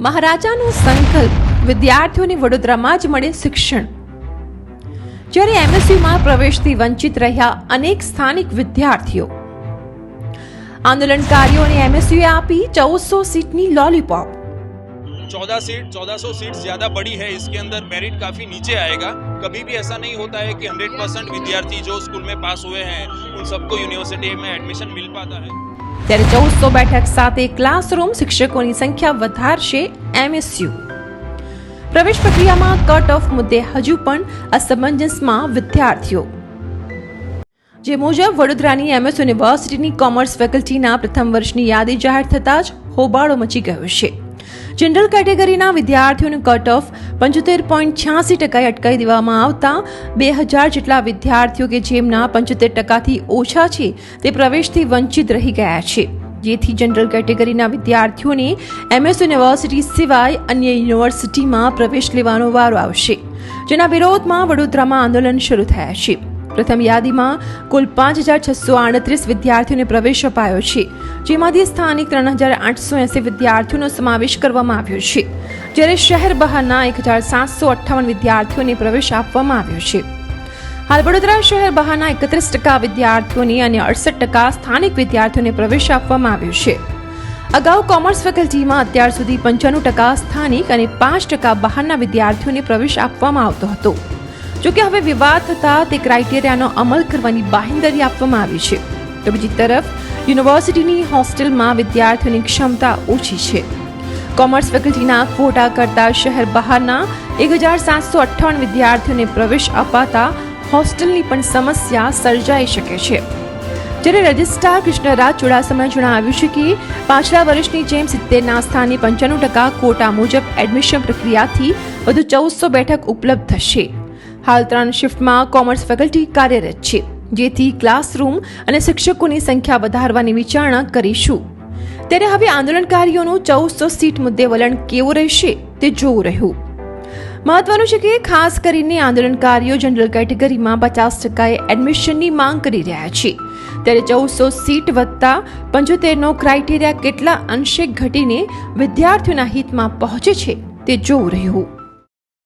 મહારાજાનો સંકલ્પ વિદ્યાર્થીઓને વડોદરામાં જ મળે શિક્ષણ. જ્યારે એમએસયુમાં પ્રવેશથી વંચિત રહ્યા અનેક સ્થાનિક વિદ્યાર્થીઓ. આંદોલનકારીઓને એમએસયુએ આપી ચૌદસો સીટની લોલીપોપ. चौदह सीट चौदह सौ सीट ज्यादा बड़ी है इसके अंदर मेरिट काफी नीचे आएगा कभी भी ऐसा नहीं होता है कि हंड्रेड परसेंट विद्यार्थी जो स्कूल में पास हुए हैं उन सबको यूनिवर्सिटी में एडमिशन मिल पाता है ત્યારે ચૌદસો બેઠક સાથે ક્લાસરૂમ શિક્ષકોની સંખ્યા વધારશે એમએસયુ પ્રવેશ પ્રક્રિયામાં કટ ઓફ મુદ્દે હજુ પણ અસમંજસમાં વિદ્યાર્થીઓ જે મુજબ વડોદરાની એમએસ યુનિવર્સિટીની કોમર્સ ફેકલ્ટીના પ્રથમ વર્ષની યાદી જાહેર થતાં જ હોબાળો મચી ગયો છે જનરલ કેટેગરીના વિદ્યાર્થીઓનું કટ ઓફ પંચોતેર પોઈન્ટ છ્યાસી ટકાએ અટકાવી દેવામાં આવતા બે હજાર જેટલા વિદ્યાર્થીઓ કે જેમના પંચોતેર ટકાથી ઓછા છે, તે પ્રવેશથી વંચિત રહી ગયા છે. જેથી જનરલ કેટેગરીના વિદ્યાર્થીઓને એમએસ યુનિવર્સિટી સિવાય અન્ય યુનિવર્સિટીમાં પ્રવેશ લેવાનો વારો આવશે. જેના વિરોધમાં વડોદરામાં આંદોલન શરૂ થયા છે. પ્રથમ યાદીમાં કુલ પાંચ હજાર છસો આડત્રીસ વિદ્યાર્થીઓને પ્રવેશ અપાયો છે, જેમાંથી સ્થાનિક ત્રણ હજાર આઠસો એંસી વિદ્યાર્થીઓનો સમાવેશ કરવામાં આવ્યો છે. જ્યારે શહેર બહારના એક હજાર સાતસો અઠ્ઠાવન વિદ્યાર્થીઓને પ્રવેશ આપવામાં આવ્યો છે. હાલ વડોદરા શહેર બહારના એકત્રીસ ટકા વિદ્યાર્થીઓને અને અડસઠ ટકા સ્થાનિક વિદ્યાર્થીઓને પ્રવેશ આપવામાં આવ્યો છે. અગાઉ કોમર્સ ફેકલ્ટીમાં અત્યાર સુધી પંચાણું ટકા સ્થાનિક અને પાંચ ટકા બહારના વિદ્યાર્થીઓને પ્રવેશ આપવામાં આવતો હતો. જોકે હવે વિવાદ થતા તે ક્રાઇટેરિયાનો અમલ કરવાની બાહેંધરી આપવામાં આવી છે. તો બીજી તરફ, યુનિવર્સિટીની હોસ્ટેલમાં વિદ્યાર્થીઓની ક્ષમતા ઓછી છે. કોમર્સ ફેકલ્ટીના ક્વોટા કરતા શહેર બહારના એક હજાર સાતસો અઠ્ઠાવન વિદ્યાર્થીઓને પ્રવેશ અપાતા હોસ્ટેલની પણ સમસ્યા સર્જાઈ શકે છે. જ્યારે રજિસ્ટ્રાર કૃષ્ણરાજ ચુડાસમાએ જણાવ્યું છે કે પાછલા વર્ષની જેમ સિત્તેરના સ્થાને પંચાણું ટકા કોટા મુજબ એડમિશન પ્રક્રિયાથી વધુ ચૌદસો બેઠક ઉપલબ્ધ થશે. હાલ ત્રણ શિફ્ટમાં કોમર્સ ફેકલ્ટી કાર્યરત છે. જેથી ક્લાસરૂમ અને શિક્ષકોની સંખ્યા વધારવાની વિચારણા કરીશું. ત્યારે હવે આંદોલનકારીઓનું ચૌદસો સીટ મુદ્દે વલણ કેવું રહેશે તે જોવું રહ્યું. મહત્વનું છે કે ખાસ કરીને આંદોલનકારીઓ જનરલ કેટેગરીમાં પચાસ ટકાએ એડમિશનની માંગ કરી રહ્યા છે. ત્યારે ચૌદસો સીટ વધતા પંચોતેરનો ક્રાઇટેરિયા કેટલા અંશે ઘટીને વિદ્યાર્થીઓના હિતમાં પહોંચે છે તે જોવું રહ્યું.